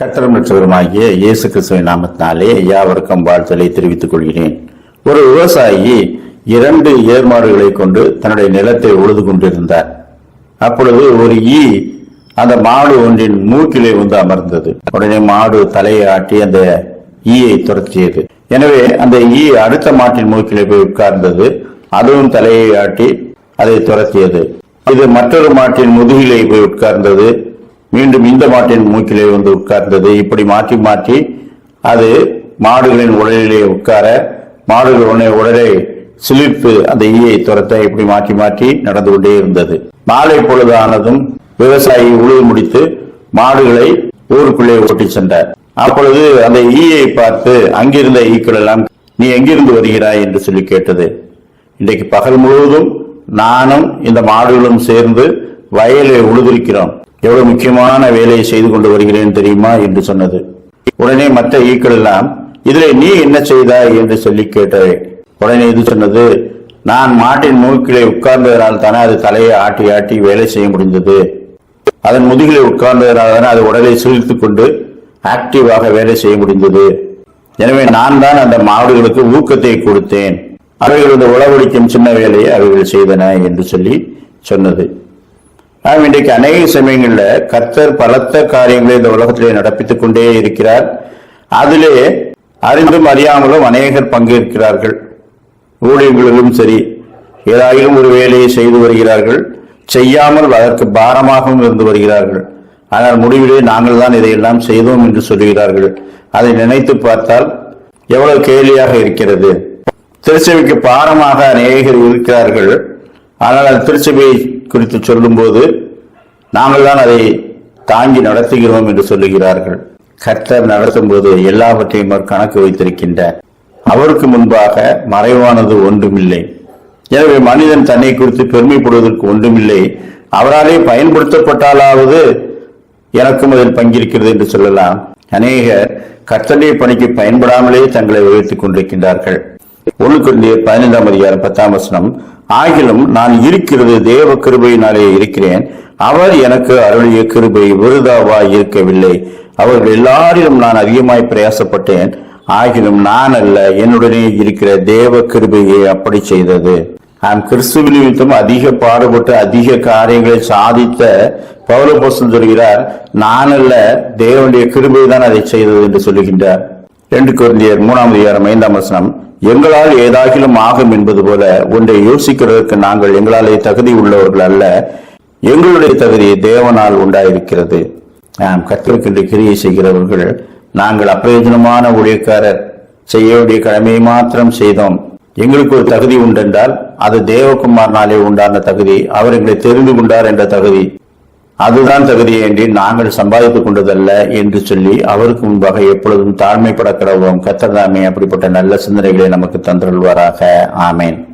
கத்தரம் ரட்சகருமாகிய இயேசு கிறிஸ்துவின் நாமத்தினாலே யாவருக்கும் வாழ்த்தலை தெரிவித்துக் கொள்கிறேன். ஒரு விவசாயி இரண்டு ஏர்மாடுகளை கொண்டு தன்னுடைய நிலத்தை உழுது கொண்டிருந்தார். அப்பொழுது ஒரு ஈ அந்த மாடு ஒன்றின் மூக்கிலே வந்து அமர்ந்தது. உடனே மாடு தலையை ஆட்டி அந்த ஈயை துரத்தியது. எனவே அந்த ஈ அடுத்த மாட்டின் மூக்கிலே போய் உட்கார்ந்தது. அதுவும் தலையை ஆட்டி அதை துரத்தியது. இது மற்றொரு மாட்டின் முதுகிலே போய் உட்கார்ந்தது. மீண்டும் இந்த மாட்டின் மூக்கிலே வந்து உட்கார்ந்தது. இப்படி மாற்றி மாற்றி அது மாடுகளின் உடலிலே உட்கார மாடுகள் உடனே உடலை சிலிர்ப்பு அந்த ஈயை துரத்த இப்படி மாற்றி மாற்றி நடந்து கொண்டே இருந்தது. மாலை பொழுது ஆனதும் விவசாயி உழுது முடித்து மாடுகளை ஊருக்குள்ளே ஓட்டி சென்றார். அப்பொழுது அந்த ஈயை பார்த்து அங்கிருந்த ஈக்கள் எல்லாம் நீ எங்கிருந்து வருகிறாய்? என்று சொல்லி கேட்டது. இன்றைக்கு பகல் முழுவதும் நானும் இந்த மாடுகளும் சேர்ந்து வயலை உழுதிருக்கிறோம். எவ்வளவு முக்கியமான வேலையை செய்து கொண்டு வருகிறேன் தெரியுமா என்று சொன்னது. உடனே மற்ற ஈக்கள் எல்லாம் இதிலே நீ என்ன செய்தாய்? என்று சொல்லி கேட்டது உடனே இது சொன்னது நான் மாட்டின் மூக்கிலே உட்கார்ந்ததனால் தானே அது தலையை ஆட்டி ஆட்டி வேலை செய்ய முடிந்தது. அதன் முதுகிலே உட்கார்ந்ததனால் தானே அது உடலை சிலிர்த்துக் கொண்டு ஆக்டிவாக வேலை செய்ய முடிந்தது. எனவே நான் தான் அந்த மாடுகளுக்கு ஊக்கத்தை கொடுத்தேன். அவைகளது உளவழிக்கும் சின்ன வேலையை அவைகள் செய்தன என்று சொல்லி சொன்னது. ஆம் இன்றைக்கு அநேக சமயங்களில் கர்த்தர் பலத்த காரியங்களை இந்த உலகத்திலே நடப்பித்துக் கொண்டே இருக்கிறார். அதிலே அறிந்தும் அறியாமலும் அநேகர் பங்கேற்கிறார்கள். ஊழியர்களிலும் சரி ஏதாயிலும் ஒரு வேலையை செய்து வருகிறார்கள். செய்யாமல் அதற்கு பாரமாகவும் இருந்து வருகிறார்கள். ஆனால் முடிவிலே நாங்கள் தான் இதையெல்லாம் செய்தோம் என்று சொல்கிறார்கள் அதை நினைத்து பார்த்தால் எவ்வளவு கேலியாக இருக்கிறது. திருச்சபைக்கு பாரமாக அநேகர் இருக்கிறார்கள். ஆனால் அந்த திருச்சபையை குறித்து சொல்லும்போது நாங்கள் தான் அதை தாங்கி நடத்துகிறோம் என்று சொல்லுகிறார்கள். கர்த்தர் நடத்தும் போது எல்லாவற்றையும் அவர் கணக்கு வைத்திருக்கின்றார். அவருக்கு முன்பாக மறைவானது ஒன்றுமில்லை. எனவே மனிதன் தன்னை குறித்து பெருமைப்படுவதற்கு ஒன்றுமில்லை. அவராலே பயன்படுத்தப்பட்டாலாவது எனக்கும் அதில் பங்கிருக்கிறது என்று சொல்லலாம். அநேகர் கர்த்தனுடைய பணிக்கு பயன்படாமலே தங்களை உயர்த்தி கொண்டிருக்கின்றார்கள். ஒன்று பதினைந்தாம் அதிகாரம் பத்தாம் வசனம் ஆகிலும் நான் இருக்கிறது தேவ கிருபையினாலே இருக்கிறேன். அவர் எனக்கு அருளிய கிருபை விருதாவாய் இருக்கவில்லை. அவர்கள் எல்லாரிலும் நான் அதிகமாய் பிரயாசப்பட்டேன். ஆகிலும் நான் அல்ல என்னுடனே இருக்கிற தேவ கிருபையை அப்படி செய்தது. நான் கிறிஸ்துவ நிமித்தம் அதிக பாடுபட்டு அதிக காரியங்களை சாதித்த பௌலபோசன் சொல்கிறார் நான் அல்ல தேவனுடைய கிருபை தான் அதை செய்தது என்று சொல்லுகின்றார். ரெண்டு குழந்தையர் மூணாம் அதிகாரம் ஐந்தாம் வசனம் எங்களால் ஏதாகிலும் ஆகும் என்பது போல ஒன்றை யோசிக்கிறதற்கு நாங்கள் எங்களாலே தகுதி உள்ளவர்கள் அல்ல. எங்களுடைய தகுதி தேவனால் உண்டாயிருக்கிறது. நாம் கத்திருக்கின்ற கிரியை செய்கிறவர்கள் நாங்கள் அப்பிரயோஜனமான ஊழியக்காரர் செய்ய வேண்டிய கடமையை மாத்திரம் செய்தோம். எங்களுக்கு ஒரு தகுதி உண்டென்றால் அது தேவகுமாரனாலே உண்டான தகுதி அவர் எங்களை தெரிந்து கொண்டார் என்ற தகுதி. அதுதான் தகுதியின்றி நாங்கள் சம்பாதித்துக் கொண்டதல்ல என்று சொல்லி அவருக்கு முன்பாக எப்பொழுதும் தாழ்மைப்பட கடவோம் கத்தர்தாமே அப்படிப்பட்ட நல்ல சிந்தனைகளை நமக்கு தந்துள்வாராக ஆமேன்.